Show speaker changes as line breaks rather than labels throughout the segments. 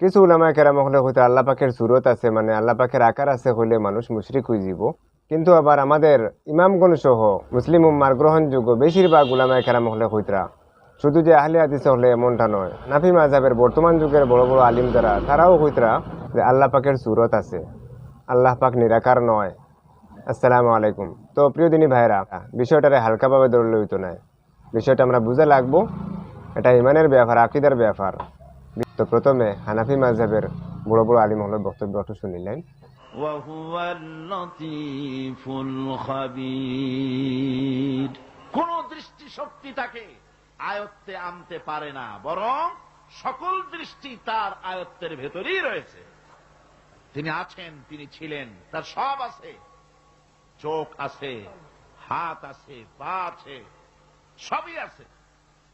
কিছু উলামা কেরাম হলে হয়তো আল্লাহ পাকের সুরত আছে মানে আল্লাহ পাকের আকার আছে হইলে মানুষ মুশরিক হয়ে যাব কিন্তু আবার আমাদের ইমামগণ সহ মুসলিম উম্মার গ্রহণযোগ্য বেশিরভাগ উলামা কেরাম হলে হইতরা। শুধু যে আহলে হাদিস হলে এমনটা নয়, নাফি মাজাবের বর্তমান যুগের বড় বড় আলিম যারা, তারাও হইতরা যে আল্লাহ পাকের সুরত আছে। আল্লাহ পাক নিরাকার নয়। আসসালামু আলাইকুম। তো প্রিয় দিনী ভাইরা বিষয়টারে হালকাভাবে ধরলে হইতো না বিষয়টা আমরা বুঝে লাগবো। এটা ইমানের ব্যাপার, আকিদার ব্যাপার। তো প্রথমে হানাফি মাজাবের বড় বড় আলিম হলের বক্তব্য অর্থ শুনিলেন।
কোন দৃষ্টি শক্তি তাকে আয়ত্তে আনতে পারে না, বরং সকল দৃষ্টি তার আয়ত্তের ভেতরেই রয়েছে। তিনি আছেন, তিনি ছিলেন, তার সব আছে। চোখ আছে, হাত আছে, পা আছে, সবই আছে।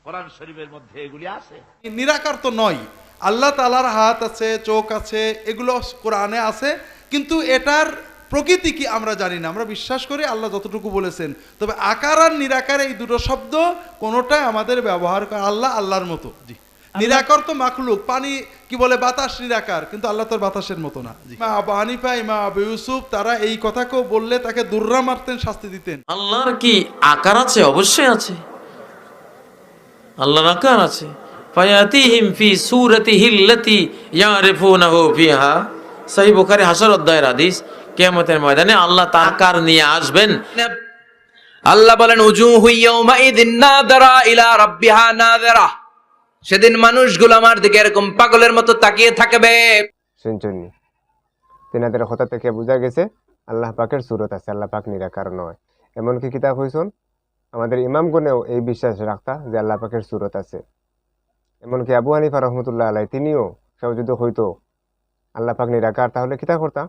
কোরআন শরীফের মধ্যে এগুলি আছে।
নিরাকার তো নয়। আল্লাহ তালার হাত আছে চোখ আছে এগুলো কোরআনে আছে কিন্তু এটার প্রকৃতি কি আমরা জানি না। আমরা বিশ্বাস করি আল্লাহ যতটুকু বলেছেন। তবে আকার আর নিরাকার এই দুটো শব্দ কোনোটাই আমাদের ব্যবহার করে আল্লাহ আল্লাহর মতো। জি। নিরাকার তো মাখলুক। পানি কি বলে? বাতাস নিরাকার। কিন্তু আল্লাহ তোর বাতাসের মতো না। ইমা আবু হানিফা ইমা আবু ইউসুফ তারা এই কথা কথাকেও বললে তাকে দুর্রা মারতেন শাস্তি দিতেন।
আল্লাহর কি আকার আছে? অবশ্যই আছে। আল্লাহর আকার আছে। ফায়াতিহিম ফি সূরাতিহি আল্লাতি ইয়ারিফুনাহু ফিহা। সহিহ বুখারী হাসর অধ্যায়ের হাদিস কিয়ামতের ময়দানে আল্লাহ তার আকার নিয়ে আসবেন।
আল্লাহ বলেন উজু হুইয়াউমা ইদিন নাদারা ইলা রাব্বিহা নাদারা সেদিন মানুষগুলো আমার দিকে এরকম পাগলের মতো তাকিয়ে থাকবে।
শুনছুননি? তিনাদের কথা থেকে বোঝা গেছে আল্লাহ পাকের সুরত আছে আল্লাহ পাক নিরাকার নয়। এমনকি কিতাব হইছন আমাদের ইমামগণেও এই বিশ্বাস রাখতা যে আল্লাহ পাকের সুরত আছে। এমনকি আবু হানিফা রহমতুল্লাহ আলাই তিনিও সেও যদি হইতো আল্লাহ পাক নিরাকার, তাহলে কিতা করতা?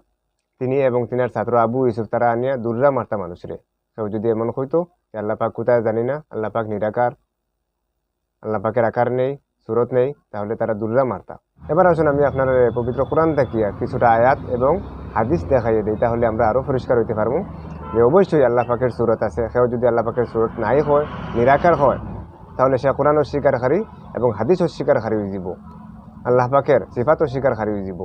তিনি এবং তিনার ছাত্র আবু ইউসুফ, তারা আনিয়া দুর্রা মারতা মানুষরে। কেউ যদি এমন হইতো যে আল্লাহ পাক কোথায় জানি না, আল্লাহ পাক নিরাকার, আল্লাহ পাকের আকার নেই, সুরত নেই, তাহলে তারা দুর্রা মারতা। এবার আসুন আমি আপনার পবিত্র কোরআন দেখিয়া কিছুটা আয়াত এবং হাদিস দেখাইয়ে দিই, তাহলে আমরা আরও পরিষ্কার হইতে পারব। যে অবশ্যই আল্লাহ পাকের সুরত আছে। সেও যদি আল্লাহ পাকের সুরত নাই হয়, নিরাকার হয়, তাহলে সে কোরআন অস্বীকারী এবং হাদিস অস্বীকারী হয়ে যাব। আল্লাহ পাকের সিফাত অস্বীকারী হয়ে যাব।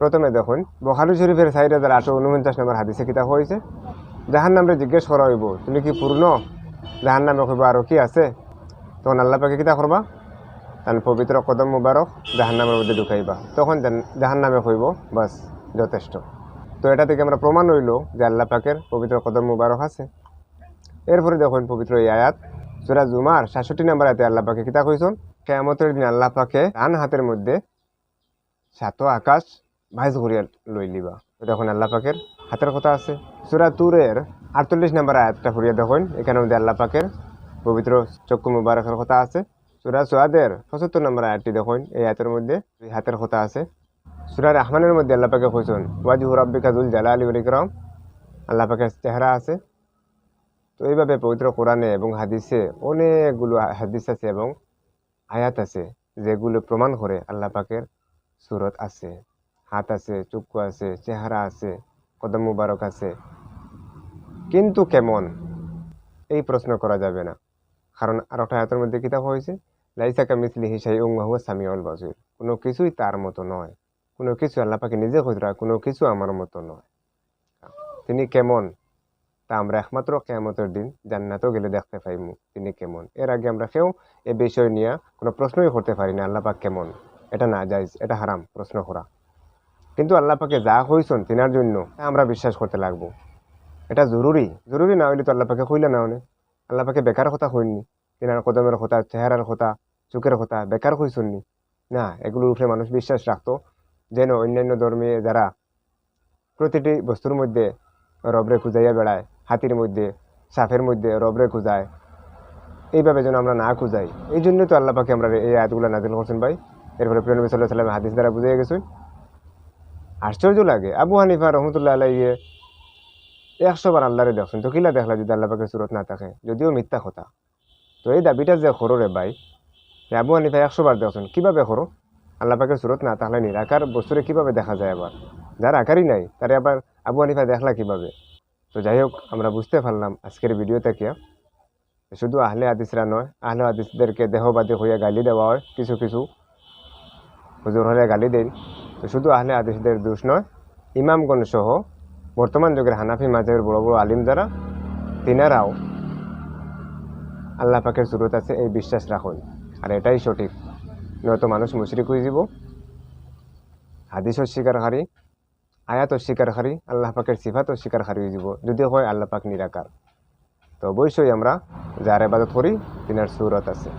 প্রথমে দেখুন, বখারি শরীফের সাইড হাজার আটশো উনপঞ্চাশ নম্বর হাদিসে কিতাব হয়েছে। জাহান নামরে জিজ্ঞেস করা হইব, তুমি কি পূর্ণ? জাহান নামে কইব আরও কি আছে? তখন আল্লাহ পাকে কিতা করবা তার পবিত্র কদম মুবারক জাহান নামের মধ্যে ঢুকাইবা। তখন জাহান নামে কইব বাস, যথেষ্ট। তো এটা থেকে আমরা প্রমাণ হইল যে আল্লাহ পাকের পবিত্র কদম মুবারক আছে। এরপরে দেখুন পবিত্র এই আয়াত, সুরা জুমার সাতষট্টি নাম্বার আয়াতে আল্লাহ পাকে কিতা কইছন কেয়ামতের দিন আল্লাহ পাকে ডান হাতের মধ্যে সাত আকাশ ভাইজ করিয়া লই লিবা। তো তখন আল্লাহ পাকের হাতের কথা আছে। সুরা তুরের আটচল্লিশ নাম্বার আয়াতটা ফুরিয়ে দেখুন এখানে মধ্যে আল্লাহ পাকের পবিত্র চক্ষু মুবারকের কথা আছে। সুরা সোয়াদের পঁচাত্তর নম্বর আয়াতটি দেখুন, এই আয়াতের মধ্যে হাতের কথা আছে। সুরা রহমানের মধ্যে আল্লাহ পাকে কইছেন ওয়াজিহু রাব্বিকা দুল জালালি ওয়াল ইকরাম। আল্লাহ পাকের চেহারা আছে। তো এইভাবে পবিত্র কোরআনে এবং হাদিসে অনেকগুলো হাদিস আছে এবং আয়াত আছে, যেগুলো প্রমাণ করে আল্লাহ পাকের সুরত আছে, হাত আছে, চক্ষু আছে, চেহারা আছে, কদম মুবারক আছে। কিন্তু কেমন? এই প্রশ্ন করা যাবে না। কারণ আর একটা আয়াতের মধ্যে কিতাব হয়েছে, লাইসাকা মিসলি হিসাই উঙ্গাহু সামিউল বাসুর। কোনো কিছুই তার মতো নয়। কোনো কিছু আল্লাহ পাকে নিজে খুচরা কোনো কিছু আমার মতো নয়। তিনি কেমন? তা আমরা একমাত্র কেমতের দিন জান্নাতও গেলে দেখতে পাইমু তিনি কেমন। এর আগে আমরা কেউ এ বিষয় নিয়ে কোনো প্রশ্নই করতে পারি না, আল্লাহ পাক কেমন? এটা না যাইজ এটা হারাম, প্রশ্ন করা। কিন্তু আল্লাহ পাকে যা হইছন তিনার জন্য তা আমরা বিশ্বাস করতে লাগবো। এটা জরুরি জরুরি না হইলে তো আল্লাহ পাকে কইলে না হলে আল্লাহ পাকে বেকার কথা কইননি, তিনার কদমের কথা, চেহারার কথা, চোখের কথা, বেকার কইসননি না, এগুলোর উপরে মানুষ বিশ্বাস রাখতো। যেন অন্যান্য ধর্মে যারা প্রতিটি বস্তুর মধ্যে রবরে খুঁজাইয়া বেড়ায়, হাতির মধ্যে সাফের মধ্যে রবরে খুঁজায়, এইভাবে যেন আমরা না খুঁজাই। এই জন্যই তো আল্লাহ আমরা এই আয়াতগুলো নাজিল করছেন ভাই। এরপরে প্রিয় নবী সাল্লাহ সাল্লাম হাদিস দ্বারা বুঝিয়ে গেছেন। আশ্চর্য লাগে। আবু হানিফা রহমতুল্লাহ আলাইয়ে একশো বার আল্লাহরে দেখছেন। তো কিলা দেখলা যদি আল্লাহ পাকে সুরত না থাকে? যদিও মিথ্যা কথা। তো এই দাবিটা যে করো রে ভাই আবু হানিফা একশো বার দেখছেন, কীভাবে করো? আল্লাহ পাকের সুরত না, তাহলে নিরাকার বস্তুরে কীভাবে দেখা যায় আবার? যার আকারই নাই, তারে আবার আবু হানিফা দেখলা কীভাবে? তো যাই হোক, আমরা বুঝতে পারলাম আজকের ভিডিও থেকে শুধু আহলে হাদিসরা নয়, আহলে হাদিসদেরকে দেহবাদী হইয়া গালি দেওয়া হয়, কিছু কিছু। হুজুর হলে গালি দেন তো শুধু আহলে হাদিসদের দোষ নয়, ইমামগণ সহ বর্তমান যুগের হানাফি মাঝের বড় বড় আলিম যারা, তিনারাও আল্লাহ পাকের সুরত আছে এই বিশ্বাস রাখুন। আর এটাই সঠিক। নয়তো মানুষ মুশরিক হয়ে যাব। হাদিস অস্বীকারী আয়াত অস্বীকারী আল্লাহ পাকের সিফাত অস্বীকারী হয়ে যাব। যদি হয় আল্লাহ পাক নিরাকার। তো অবশ্যই আমরা যার আবাদত করি, তিনার সুরত আছে।